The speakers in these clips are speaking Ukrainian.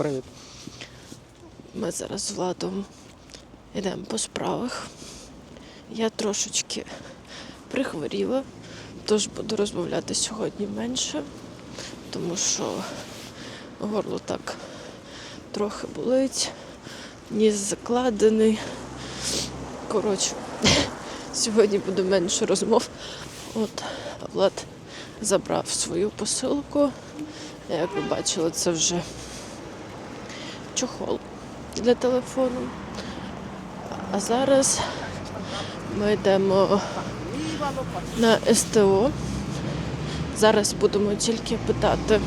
Привіт. Ми зараз з Владом йдемо по справах. Я трошечки прихворіла, тож буду розмовляти сьогодні менше, тому що горло так трохи болить, ніс закладений. Коротше, сьогодні буде менше розмов. От Влад забрав свою посилку. Як ви бачили, це вже чохол для телефону. А зараз ми йдемо на СТО. Зараз будемо тільки питати.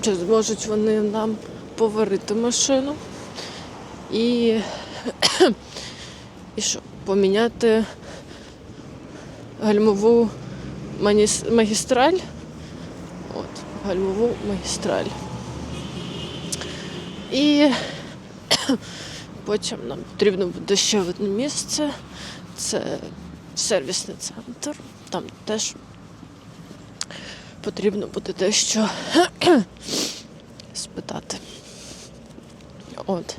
Чи зможуть вони нам поварити машину і, і що, поміняти гальмову магістраль. От, гальмову магістраль. І потім нам потрібно буде ще одне місце. Це сервісний центр. Там теж потрібно буде дещо спитати. От.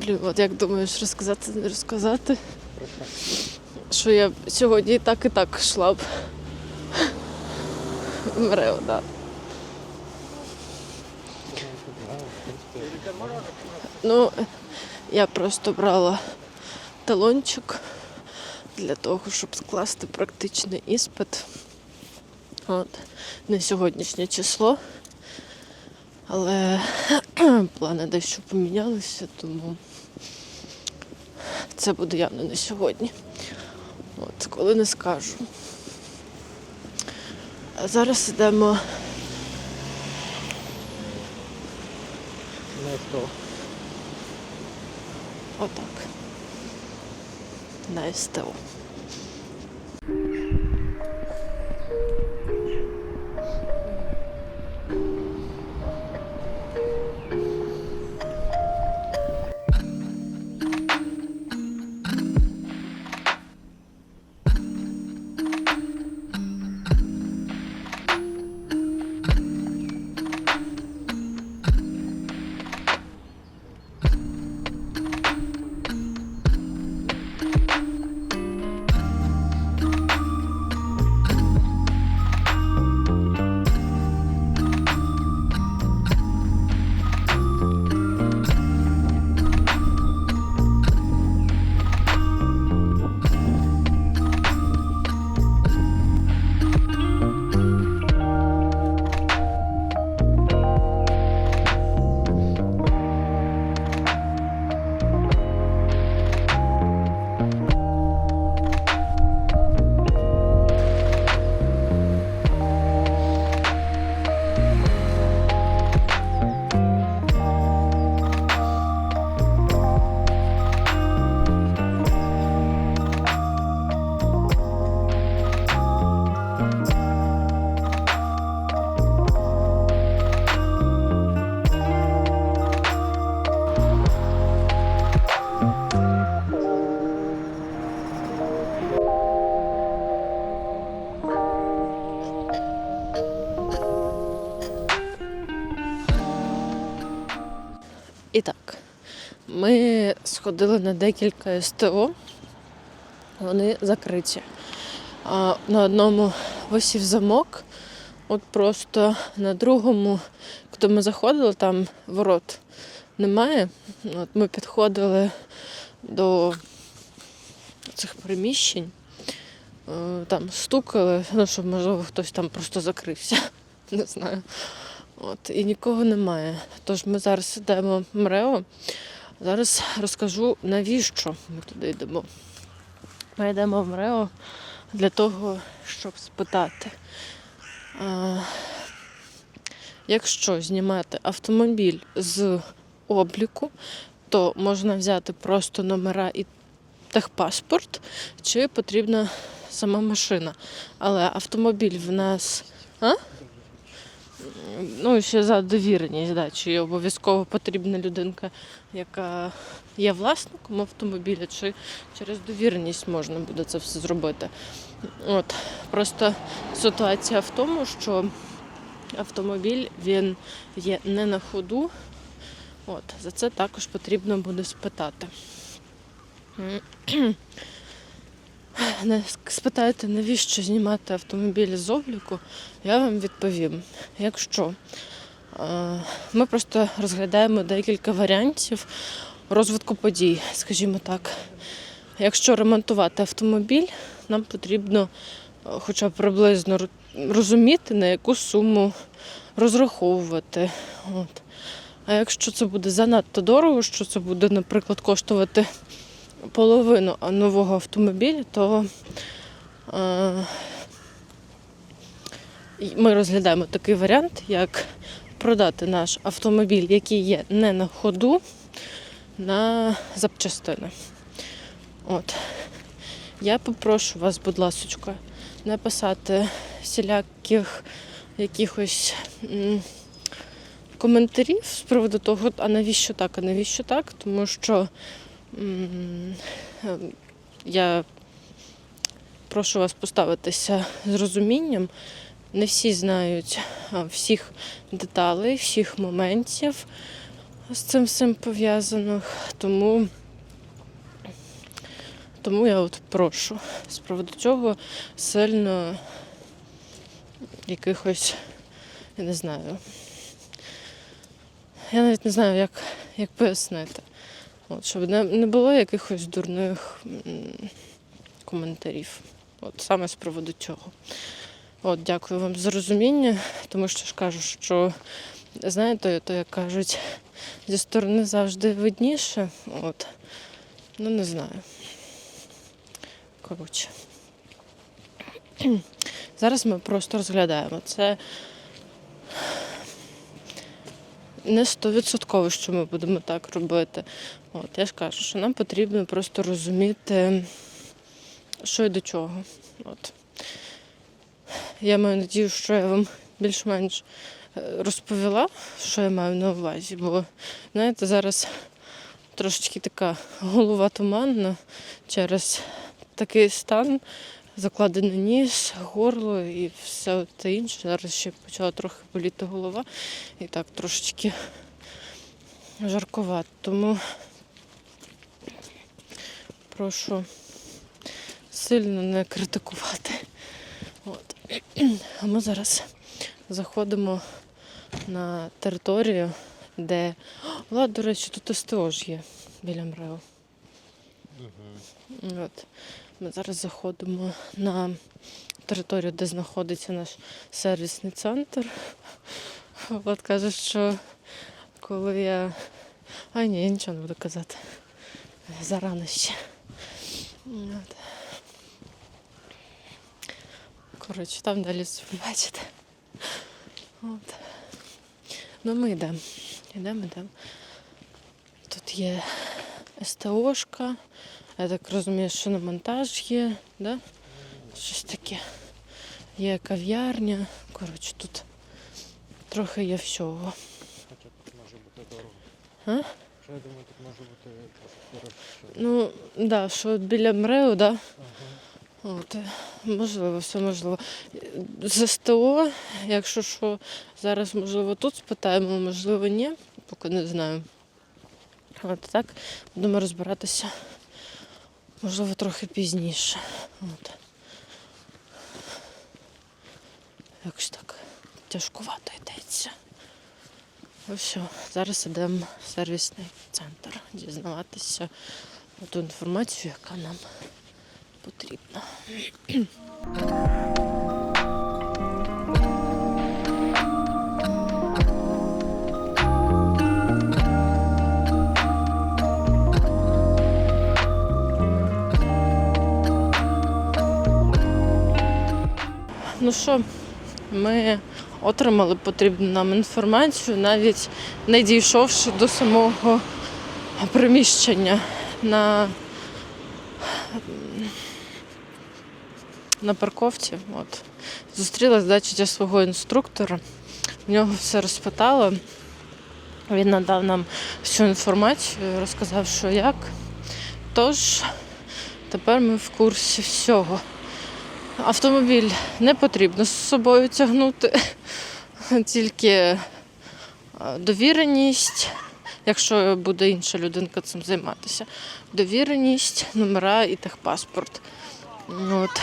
Блін, от як думаєш, розказати, не розказати? Що я сьогодні і так і так йшла б. Мрео, да. Ну, я просто брала талончик для того, щоб скласти практичний іспит. От. Не сьогоднішнє число. Але плани дещо помінялися, тому це буде явно не сьогодні. От, коли не скажу. А зараз йдемо Не сто. отак. На СТО. Сходили на декілька СТО, вони закриті. А на одному висів замок, от просто на другому, куди ми заходили, там ворот немає. От ми підходили до цих приміщень, е, там стукали, ну, щоб можливо хтось там просто закрився. Не знаю. От, і нікого немає. Тож ми зараз йдемо в МРЕО. Зараз розкажу, навіщо ми туди йдемо. Ми йдемо в МРЕО для того, щоб спитати, а, якщо знімати автомобіль з обліку, то можна взяти просто номера і техпаспорт, чи потрібна сама машина. Але автомобіль в нас. А? Ну, ще за довіреність, да, чи обов'язково потрібна людинка, яка є власником автомобіля, чи через довіреність можна буде це все зробити. От. Просто ситуація в тому, що автомобіль він є не на ходу. От, за це також потрібно буде спитати. Спитаєте, навіщо знімати автомобіль з обліку, я вам відповім. Якщо е, ми просто розглядаємо декілька варіантів розвитку подій, скажімо так. Якщо ремонтувати автомобіль, нам потрібно е, хоча б приблизно розуміти, на яку суму розраховувати. От. А якщо це буде занадто дорого, що це буде, наприклад, коштувати половину нового автомобіля, то е, ми розглядаємо такий варіант, як продати наш автомобіль, який є не на ходу, на запчастини. От. Я попрошу вас, будь ласка, не писати всіляких якихось м, коментарів з приводу того, а навіщо так, а навіщо так, тому що я прошу вас поставитися з розумінням. Не всі знають всіх деталей, всіх моментів з цим всім пов'язаних. Тому, тому я от прошу з приводу цього сильно якихось, я не знаю. Я навіть не знаю, як, як пояснити. От, щоб не, не було якихось дурних коментарів. От саме з приводу цього. От, дякую вам за розуміння, тому що ж кажу, що знаєте, то як кажуть, зі сторони завжди видніше. От. Ну, не знаю. Коротше. Зараз ми просто розглядаємо. Це не стовідсотково, що ми будемо так робити. От, я ж кажу, що нам потрібно просто розуміти, що і до чого. От. Я маю надію, що я вам більш-менш е, розповіла, що я маю на увазі, бо знаєте, зараз трошечки така голова туманна через такий стан, закладений ніс, горло і все те інше. Зараз ще почала трохи боліти голова і так трошечки жаркувато. Тому прошу сильно не критикувати. От. А ми зараз заходимо на територію, де. О, Влад, до речі, тут СТО ж є біля МРЕО. От. Ми зараз заходимо на територію, де знаходиться наш сервісний центр. Влад каже, що коли я. А ні, я нічого не буду казати. Зарано ще. От. Коротше, там далі бачите. От. Ну ми йдемо. Йдемо, йдемо. Тут є СТОшка. Я так розумію, що на монтаж є, да? Щось таке. Є кав'ярня. Коротше, тут трохи є всього. Хоча тут може бути дорого. А? Що я думаю, тут може бути дорожче. Ну, так, да, що біля МРЕО, да? Ага. От, е, можливо, все можливо. З СТО, якщо що, зараз, можливо, тут спитаємо, можливо, ні, поки не знаю. От так, будемо розбиратися, можливо, трохи пізніше. От. ж так тяжкувато йдеться. Ось все, зараз йдемо в сервісний центр дізнаватися ту інформацію, яка нам потрібна. Ну що, ми отримали потрібну нам інформацію, навіть не дійшовши до самого приміщення на, на парковці. От. Зустріла значить, свого інструктора. в нього все розпитала. Він надав нам всю інформацію, розказав, що як. Тож тепер ми в курсі всього. Автомобіль не потрібно з собою тягнути, тільки е, довіреність, якщо буде інша людинка цим займатися. Довіреність, номера і техпаспорт. От.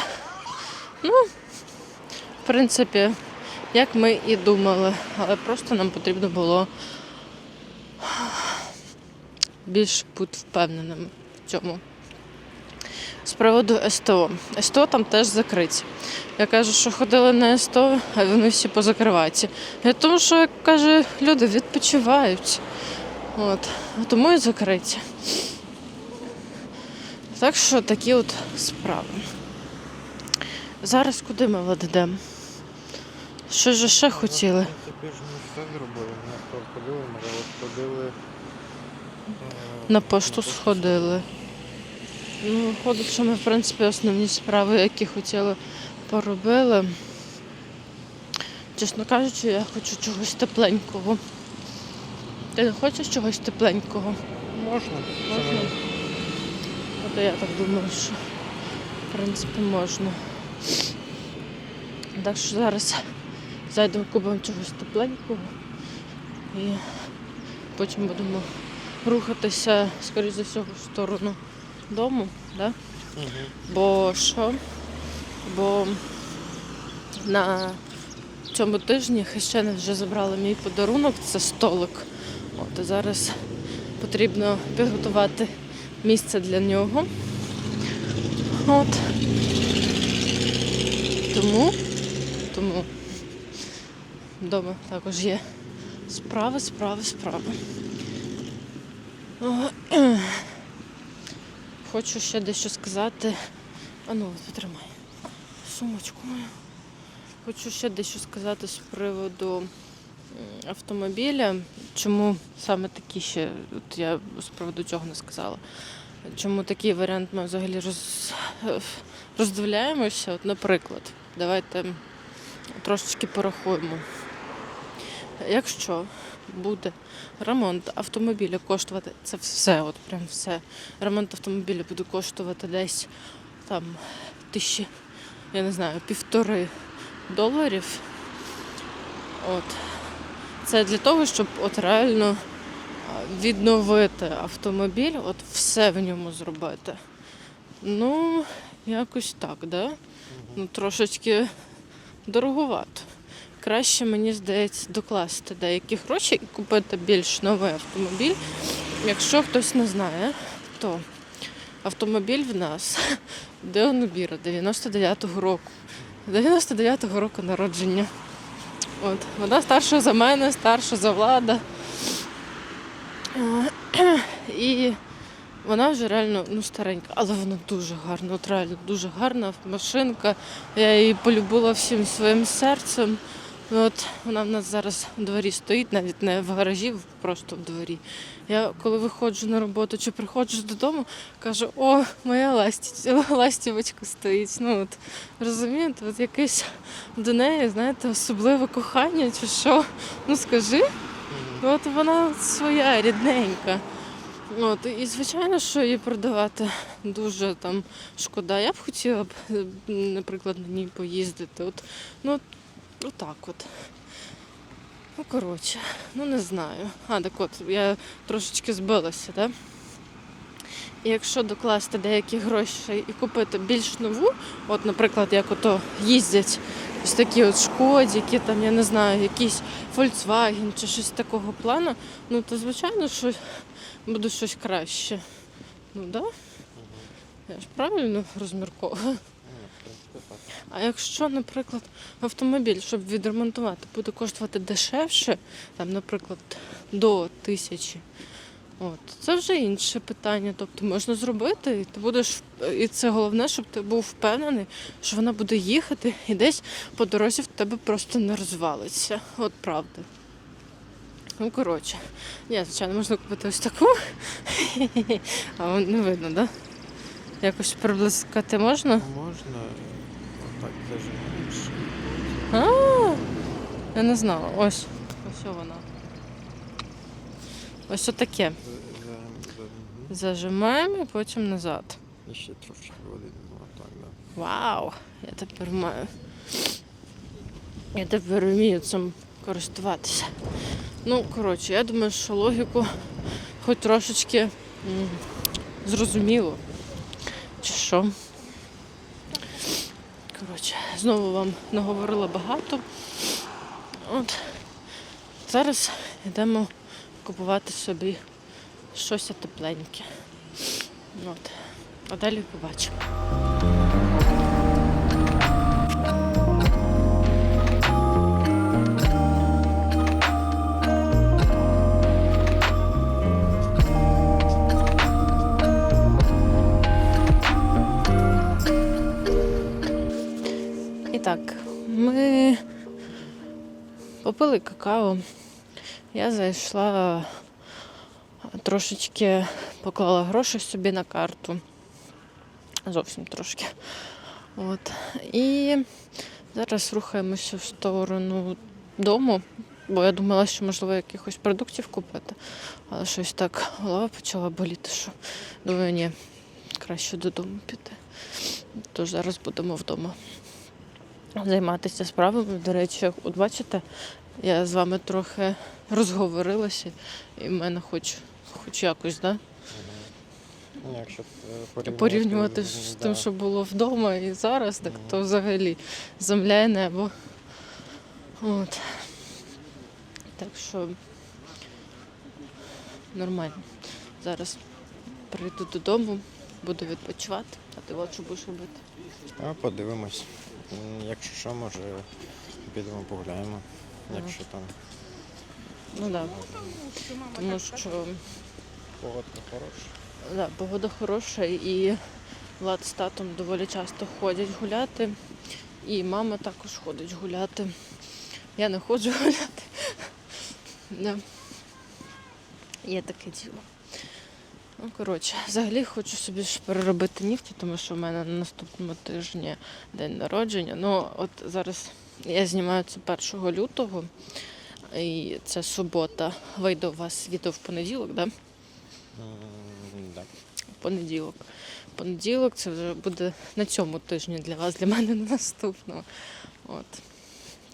Ну, в принципі, як ми і думали, але просто нам потрібно було більш бути впевненими в цьому. З приводу СТО. СТО там теж закриті. Я кажу, що ходили на СТО, а вони всі позакриваються. Я тому що, як каже, люди відпочивають. От. Тому і закриті. Так що такі от справи. Зараз куди ми ведемо? Що ж ще хотіли? Тепер ж ми все зробили. Ми ходили, ми ходили. е, На пошту сходили. Ну, виходить, що ми, в принципі, основні справи, які хотіли, поробили. Чесно кажучи, я хочу чогось тепленького. Ти не хочеш чогось тепленького? Можна. Можна? От я так думаю, що в принципі можна. Так що зараз зайдемо купимо чогось тепленького і потім будемо рухатися, скоріш за всього, в сторону дому. Да? Мгм. Бо що? Бо на цьому тижні хрещени вже забрали мій подарунок, це столик. От, і зараз потрібно підготувати місце для нього. От. Тому, тому вдома також є справи, справи, справи. Хочу ще дещо сказати. А ну, потримай. Сумочку мою. Хочу ще дещо сказати з приводу автомобіля. Чому саме такі ще, от я з приводу цього не сказала. Чому такий варіант ми взагалі роз, роздивляємося? От, наприклад, давайте трошечки порахуємо. Якщо буде ремонт автомобіля коштувати, це все, от прям все. Ремонт автомобіля буде коштувати десь там тисячі, я не знаю, півтори доларів. От. Це для того, щоб от реально відновити автомобіль, от все в ньому зробити. Ну, якось так, да? Ну, трошечки дороговато. Краще, мені здається, докласти деякі гроші і купити більш новий автомобіль. Якщо хтось не знає, то автомобіль в нас Деонобіра 99-го року. 99-го року народження. От. Вона старша за мене, старша за влада. Е, І вона вже реально ну, старенька, але вона дуже гарна, от реально дуже гарна машинка. Я її полюбила всім своїм серцем. От вона в нас зараз в дворі стоїть, навіть не в гаражі, просто в дворі. Я коли виходжу на роботу чи приходжу додому, кажу, о, моя ласті, ластівочка стоїть. Ну от розумієте, от якесь до неї, знаєте, особливе кохання чи що. Ну скажи, от вона своя, рідненька. От, і звичайно, що її продавати дуже там шкода. Я б хотіла б, е, наприклад, на ній поїздити. От, ну, от, отак от. Ну, коротше, ну не знаю. А, так от, я трошечки збилася, так? І якщо докласти деякі гроші і купити більш нову, от, наприклад, як ото їздять ось такі от шкоді, які там, я не знаю, якийсь Volkswagen чи щось такого плану, ну то звичайно, що буде щось краще. Ну так? Да? Я ж правильно розмірковую. Ну, в принципі, так. А якщо, наприклад, автомобіль, щоб відремонтувати, буде коштувати дешевше, там, наприклад, до тисячі, от, це вже інше питання. Тобто можна зробити, і ти будеш, і це головне, щоб ти був впевнений, що вона буде їхати і десь по дорозі в тебе просто не розвалиться. От правда. Ну, коротше. Ні, звичайно, можна купити ось таку. А не видно, так? Да? Якось приблизкати можна? Можна отак даже менше. А, я не знала. Ось. вона. Ось. За, за, за. Зажимаємо і потім назад. І ще трошки води. Ну, так, да. Вау! Я тепер маю. Я тепер вмію цим користуватися. Ну, коротше, я думаю, що логіку хоч трошечки м, зрозуміло. Чи що? Коротше, знову вам наговорила багато. От. Зараз йдемо купувати собі щось тепленьке. От. А далі побачимо. Так, ми попили какао. Я зайшла трошечки поклала гроші собі на карту. Зовсім трошки. От. І зараз рухаємося в сторону дому, бо я думала, що можливо якихось продуктів купити. Але щось так голова почала боліти, що думаю, ні, краще додому піти. Тож зараз будемо вдома займатися справами. До речі, от бачите, я з вами трохи розговорилася, і в мене хоч, хоч якось, да? Ну, якщо е, порівнювати, порівнювати з да. тим, що було вдома і зараз, так то взагалі земля і небо. От. Так що нормально. Зараз прийду додому, буду відпочивати, а ти от що будеш робити. А, подивимось. Якщо що, може підемо погуляємо. Якщо там Ну так. Тому що погодка хороша. да, погода хороша і Влад з татом доволі часто ходять гуляти. І мама також ходить гуляти. Я не ходжу гуляти. Да. Є таке діло. Ну, коротше, взагалі хочу собі ж переробити нігті, тому що в мене на наступному тижні день народження. Ну, от зараз я знімаю це 1 лютого, і це субота. Вийде у вас відео в понеділок, да? М, да. В понеділок. Понеділок це вже буде на цьому тижні для вас, для мене на наступному. От.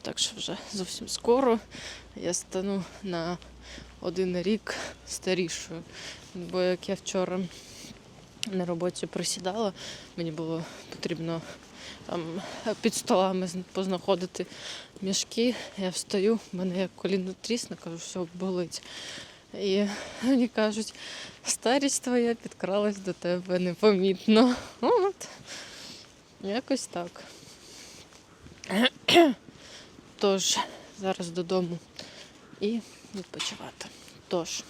Так що вже зовсім скоро я стану на один рік старішою. Бо як я вчора на роботі присідала, мені було потрібно там під столами познаходити мішки. Я встаю, в мене як коліно трісне, кажу, все болить. І мені кажуть, старість твоя підкралась до тебе непомітно. От. Якось так. Тож, зараз додому і відпочивати. Тож,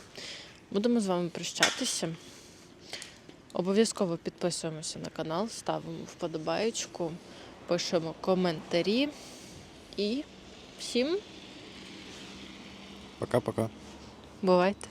будемо з вами прощатися. Обов'язково підписуємося на канал, ставимо вподобаєчку, пишемо коментарі і всім Пока-пока. бувайте!